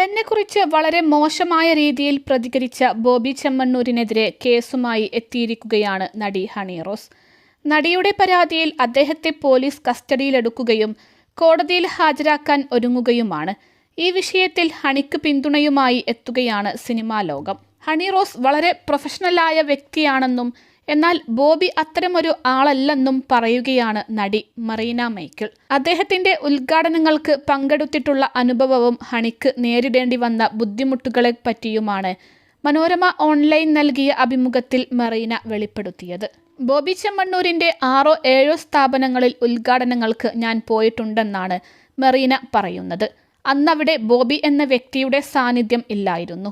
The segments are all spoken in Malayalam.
തന്നെക്കുറിച്ച് വളരെ മോശമായ രീതിയിൽ പ്രതികരിച്ച ബോബി ചെമ്മണ്ണൂരിനെതിരെ കേസുമായി എത്തിയിരിക്കുകയാണ് നടി ഹണി റോസ്. നടിയുടെ പരാതിയിൽ അദ്ദേഹത്തെ പോലീസ് കസ്റ്റഡിയിലെടുക്കുകയും കോടതിയിൽ ഹാജരാക്കാൻ ഒരുങ്ങുകയുമാണ്. ഈ വിഷയത്തിൽ ഹണിക്ക് പിന്തുണയുമായി എത്തുകയാണ് സിനിമാ ലോകം. ഹണി റോസ് വളരെ പ്രൊഫഷണലായ വ്യക്തിയാണെന്നും എന്നാൽ ബോബി അത്തരമൊരു ആളല്ലെന്നും പറയുകയാണ് നടി മറീന മൈക്കിൾ. അദ്ദേഹത്തിന്റെ ഉദ്ഘാടനങ്ങൾക്ക് പങ്കെടുത്തിട്ടുള്ള അനുഭവവും ഹണിക്ക് നേരിടേണ്ടി വന്ന ബുദ്ധിമുട്ടുകളെ പറ്റിയുമാണ് മനോരമ ഓൺലൈൻ നൽകിയ അഭിമുഖത്തിൽ മറീന വെളിപ്പെടുത്തിയത്. ബോബി ചെമ്മണ്ണൂരിന്റെ ആറോ ഏഴോ സ്ഥാപനങ്ങളിൽ ഉദ്ഘാടനങ്ങൾക്ക് ഞാൻ പോയിട്ടുണ്ടെന്നാണ് മെറീന പറയുന്നത്. അന്നവിടെ ബോബി എന്ന വ്യക്തിയുടെ സാന്നിധ്യം ഇല്ലായിരുന്നു.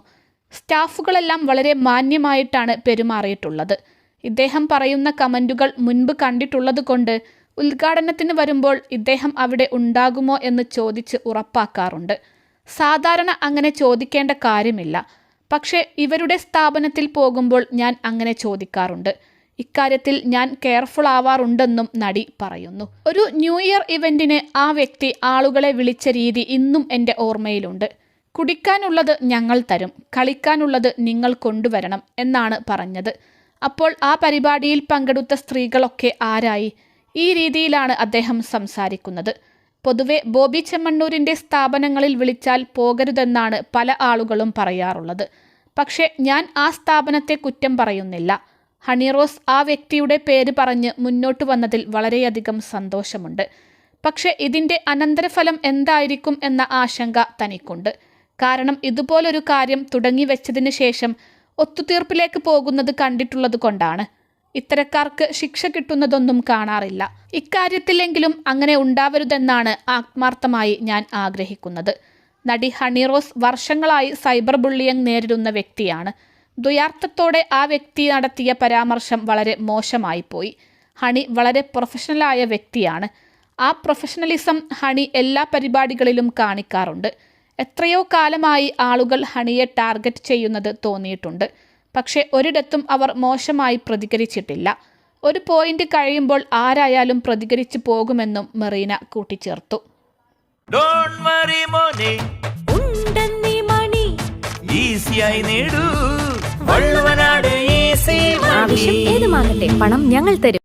സ്റ്റാഫുകളെല്ലാം വളരെ മാന്യമായിട്ടാണ് പെരുമാറിയിട്ടുള്ളത്. ഇദ്ദേഹം പറയുന്ന കമന്റുകൾ മുൻപ് കണ്ടിട്ടുള്ളതുകൊണ്ട് ഉദ്ഘാടനത്തിന് വരുമ്പോൾ ഇദ്ദേഹം അവിടെ ഉണ്ടാകുമോ എന്ന് ചോദിച്ച് ഉറപ്പാക്കാറുണ്ട്. സാധാരണ അങ്ങനെ ചോദിക്കേണ്ട കാര്യമില്ല. പക്ഷേ ഇവരുടെ സ്ഥാപനത്തിൽ പോകുമ്പോൾ ഞാൻ അങ്ങനെ ചോദിക്കാറുണ്ട്. ഇക്കാര്യത്തിൽ ഞാൻ കെയർഫുൾ ആവാറുണ്ടെന്നും നടി പറയുന്നു. ഒരു ന്യൂ ഇയർ ഇവന്റിന് ആ വ്യക്തി ആളുകളെ വിളിച്ച രീതി ഇന്നും എന്റെ ഓർമ്മയിലുണ്ട്. കുടിക്കാനുള്ളത് ഞങ്ങൾ തരും കളിക്കാനുള്ളത് നിങ്ങൾ കൊണ്ടുവരണം എന്നാണ് പറഞ്ഞത്. അപ്പോൾ ആ പരിപാടിയിൽ പങ്കെടുത്ത സ്ത്രീകളൊക്കെ ആരായി? ഈ രീതിയിലാണ് അദ്ദേഹം സംസാരിക്കുന്നത്. പൊതുവെ ബോബി ചെമ്മണ്ണൂരിന്റെ സ്ഥാപനങ്ങളിൽ വിളിച്ചാൽ പോകരുതെന്നാണ് പല ആളുകളും പറയാറുള്ളത്. പക്ഷേ ഞാൻ ആ സ്ഥാപനത്തെ കുറ്റം പറയുന്നില്ല. ഹണിറോസ് ആ വ്യക്തിയുടെ പേര് പറഞ്ഞ് മുന്നോട്ട് വന്നതിൽ വളരെയധികം സന്തോഷമുണ്ട്. പക്ഷേ ഇതിന്റെ അനന്തരഫലം എന്തായിരിക്കും എന്ന ആശങ്ക തനിക്കുണ്ട്. കാരണം ഇതുപോലൊരു കാര്യം തുടങ്ങി വെച്ചതിന് ശേഷം ഒത്തുതീർപ്പിലേക്ക് പോകുന്നത് കണ്ടിട്ടുള്ളത് കൊണ്ടാണ്. ഇത്തരക്കാർക്ക് ശിക്ഷ കിട്ടുന്നതൊന്നും കാണാറില്ല. ഇക്കാര്യത്തിലെങ്കിലും അങ്ങനെ ഉണ്ടാവരുതെന്നാണ് ആത്മാർത്ഥമായി ഞാൻ ആഗ്രഹിക്കുന്നത്. നടി ഹണിറോസ് വർഷങ്ങളായി സൈബർ ബുള്ളിയങ് നേരിടുന്ന വ്യക്തിയാണ്. ദ്വയാർത്ഥത്തോടെ ആ വ്യക്തി നടത്തിയ പരാമർശം വളരെ മോശമായി പോയി ഹണി വളരെ പ്രൊഫഷണലായ വ്യക്തിയാണ്. ആ പ്രൊഫഷണലിസം ഹണി എല്ലാ പരിപാടികളിലും കാണിക്കാറുണ്ട്. എത്രയോ കാലമായി ആളുകൾ ഹണിയെ ടാർഗറ്റ് ചെയ്യുന്നത് തോന്നിയിട്ടുണ്ട്. പക്ഷേ ഒരിടത്തും അവർ മോശമായി പ്രതികരിച്ചിട്ടില്ല. ഒരു പോയിന്റ് കഴിയുമ്പോൾ ആരായാലും പ്രതികരിച്ചു പോകുമെന്നും മെറീന കൂട്ടിച്ചേർത്തു. ഡോൺ വറി മോനെ. ഉണ്ടെന്നീ മണി. ഈസിയായി നേടൂ. വള്ളുവനാട് ഈസി ആവശ്യം ഏതുമാകട്ടെ പണം ഞങ്ങൾ തരും.